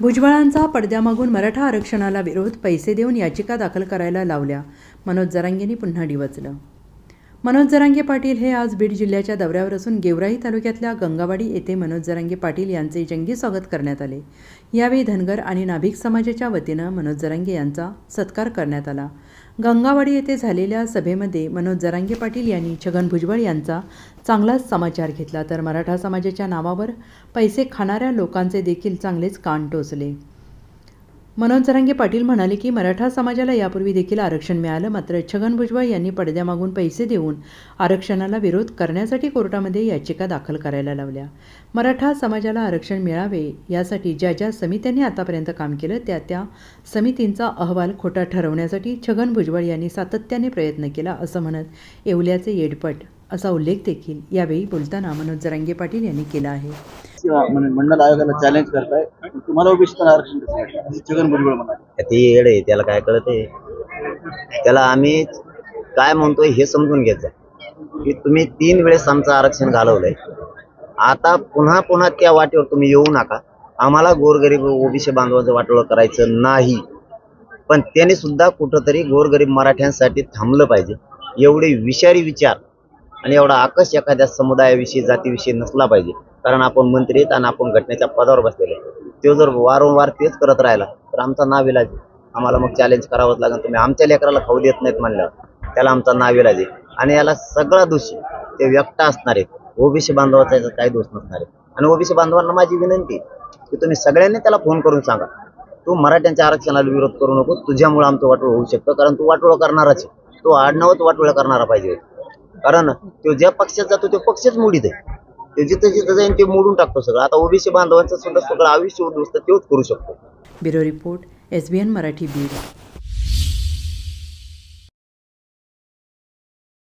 भुजबळांचा पडद्यामागून मराठा आरक्षणाला विरोध पैसे देऊन याचिका दाखल करायला लावल्या. मनोज जरांगेंनी पुन्हा डिवचलं मनोज जरांगे पाटील हे आज बीड जिल्ह्याच्या दौऱ्यावर असून गेवराई तालुक्यातल्या गंगावाडी येथे मनोज जरांगे पाटील यांचे जंगी स्वागत करण्यात आले. यावेळी धनगर आणि नाभिक समाजाच्या वतीनं मनोज जरांगे यांचा सत्कार करण्यात आला. गंगावाडी येथे झालेल्या सभेमध्ये मनोज जरांगे पाटील यांनी छगन भुजबळ यांचा चांगलाच समाचार घेतला. तर मराठा समाजाच्या नावावर पैसे खाणाऱ्या लोकांचे देखील चांगलेच कान टोचले. मनोज जरांगे पाटील म्हणाले की मराठा समाजाला यापूर्वी देखील आरक्षण मिळालं मात्र छगन भुजबळ यांनी पडद्यामागून पैसे देऊन आरक्षणाला विरोध करण्यासाठी कोर्टामध्ये याचिका दाखल करायला लावल्या. मराठा समाजाला आरक्षण मिळावे यासाठी ज्या ज्या समित्यांनी आतापर्यंत काम केलं त्या त्या समितींचा अहवाल खोटा ठरवण्यासाठी छगन भुजबळ यांनी सातत्याने प्रयत्न केला असं म्हणत येवल्याचे येडपट असा उल्लेख देखील यावेळी बोलताना मनोज जरांगे पाटील यांनी केला आहे. म्हणजे आयोगाला चॅलेंज करताय तुम्हाला ओबीसी आरक्षण छगन भुजबळ म्हणाले ते येड आहे त्याला काय कळते त्याला आम्ही काय म्हणतोय हे समजून घ्यायचं की तुम्ही तीन वेळेस आमचं आरक्षण घालवलंय. आता पुन्हा पुन्हा त्या वाटेवर तुम्ही येऊ नका. आम्हाला गोरगरीब ओबीसी बांधवांचं वाटोळं करायचं नाही. पण त्याने सुद्धा कुठंतरी गोरगरीब मराठ्यांसाठी थांबलं पाहिजे. एवढे विषारी विचार आणि एवढा आकर्ष एखाद्या समुदायाविषयी जातीविषयी नसला पाहिजे. कारण आपण मंत्री आहेत आणि आपण घटनेच्या पदावर बसलेले तो जर वारंवार तेच करत राहिला तर आमचा नाविलाज आहे. आम्हाला मग चॅलेंज करावंच लागेल. तुम्ही आमच्या लेकराला खाऊ देत नाहीत म्हणल्यावर त्याला आमचा नाविलाज आहे. आणि याला सगळा दोषी ते व्यक्त असणार आहेत. ओबीसी बांधवाचा याचा काही दोष नसणार आहे. आणि ओबीसी बांधवांना माझी विनंती की तुम्ही सगळ्यांनी त्याला फोन करून सांगा. तू मराठ्यांच्या आरक्षणाला विरोध करू नको. तुझ्यामुळे आमचं वाटोळ होऊ शकतं कारण तू वाटोळ करणारच आहे. तो आडनावच वाटोळ करणारा पाहिजे. कारण तो ज्या पक्षात जातो तो पक्षच मोडीत आहे. ते जिथं जिथं जाईन ते मोडून टाकतो सगळं. आता ओबीसी बांधवांचं सुद्धा सगळं आयुष्य उद्ध्वस्त तेच करू शकतो. Bureau report S B N Marathi Beed.